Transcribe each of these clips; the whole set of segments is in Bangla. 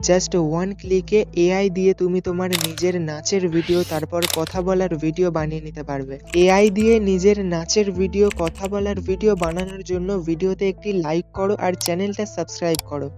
জাস্ট ওয়ান ক্লিকে এআই দিয়ে তুমি তোমার নিজের নাচের ভিডিও তারপর কথা বলার ভিডিও বানিয়ে নিতে পারবে। এআই দিয়ে নিজের নাচের ভিডিও কথা বলার ভিডিও বানানোর জন্য ভিডিওতে একটি লাইক করো আর চ্যানেলটা সাবস্ক্রাইব করো।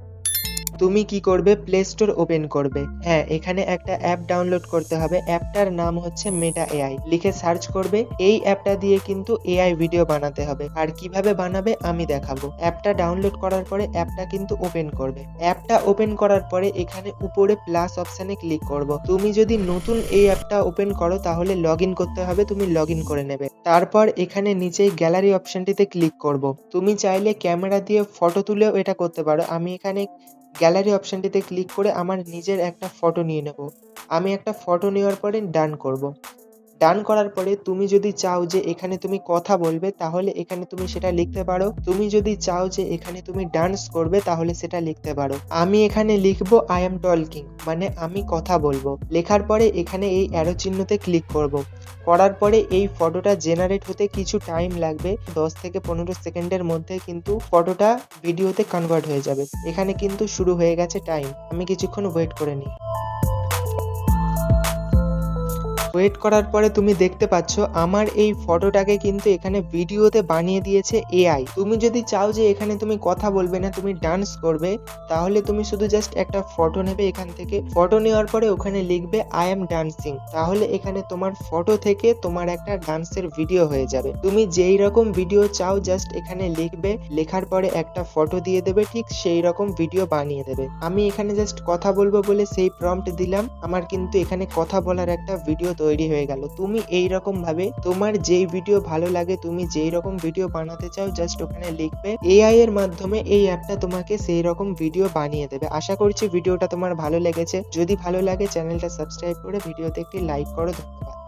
তুমি কি করবে? প্লে স্টোর ওপেন করবে। হ্যাঁ এখানে একটা অ্যাপ ডাউনলোড করতে হবে। অ্যাপটার নাম হচ্ছে মেটা এআই লিখে সার্চ করবে। এই অ্যাপটা দিয়ে কিন্তু এআই ভিডিও বানাতে হবে। আর কীভাবে বানাবে আমি দেখাবো। অ্যাপটা ডাউনলোড করার পরে অ্যাপটা কিন্তু ওপেন করবে। অ্যাপটা ওপেন করার পরে এখানে উপরে প্লাস অপশানে ক্লিক করব। তুমি যদি নতুন এই অ্যাপটা ওপেন করো, তাহলে লগ ইন করতে হবে। তুমি লগ ইন করে নেবে। তারপর এখানে নিচেই গ্যালারি অপশনটিতে ক্লিক করব। তুমি চাইলে ক্যামেরা দিয়ে ফটো তুলেও এটা করতে পারো। আমি এখানে গ্যালারি অপশানটিতে ক্লিক করে আমার নিজের একটা ফটো নিয়ে নেব। আমি একটা ফটো নেওয়ার পরে ডান করব। ডান করার পরে তুমি যদি চাও যে এখানে তুমি কথা বলবে, তাহলে এখানে তুমি সেটা লিখতে পারো। তুমি যদি চাও যে এখানে তুমি ডান্স করবে, তাহলে সেটা লিখতে পারো। আমি এখানে লিখব আই এম টলকিং মানে আমি কথা বলব। লেখার পরে এখানে এই অ্যারো চিহ্নতে ক্লিক করব। করার পরে এই ফটোটা জেনারেট হতে কিছু টাইম লাগবে। দশ থেকে পনেরো সেকেন্ডের মধ্যে কিন্তু ফটোটা ভিডিওতে কনভার্ট হয়ে যাবে। এখানে কিন্তু শুরু হয়ে গেছে টাইম আমি কিছুক্ষণ ওয়েট করে নিই। ওয়েট করার পরে তুমি দেখতে পাচ্ছ, আমার এই ফটোটাকে কিন্তু এখানে ভিডিওতে বানিয়ে দিয়েছে এআই তুমি যদি চাও যে এখানে তুমি কথা বলবে না, তুমি ডান্স করবে, তাহলে তুমি শুধু জাস্ট একটা ফটো নেবে এখান থেকে। ফটো নেওয়ার পরে ওখানে লিখবে আই এম ডান্সিং তাহলে এখানে তোমার ফটো থেকে তোমার একটা ডান্সের ভিডিও হয়ে যাবে। তুমি যেই রকম ভিডিও চাও জাস্ট এখানে লিখবে, লেখার পরে একটা ফটো দিয়ে দেবে, ঠিক সেই রকম ভিডিও বানিয়ে দেবে। আমি এখানে জাস্ট কথা বলব বলে সেই প্রম্পট দিলাম। আমার কিন্তু এখানে কথা বলার একটা ভিডিও তৈরি হয়ে গেল। তুমি এই রকম ভাবে তোমার যেই ভিডিও ভালো লাগে, তুমি যেই রকম ভিডিও বানাতে চাও জাস্ট ওখানে লিখবে। এআই এর মাধ্যমে এই অ্যাপটা তোমাকে সেই রকম ভিডিও বানিয়ে দেবে। আশা করছি ভিডিওটা তোমার ভালো লেগেছে। যদি ভালো লাগে চ্যানেলটা সাবস্ক্রাইব করে ভিডিওতে একটি লাইক করো। ধন্যবাদ।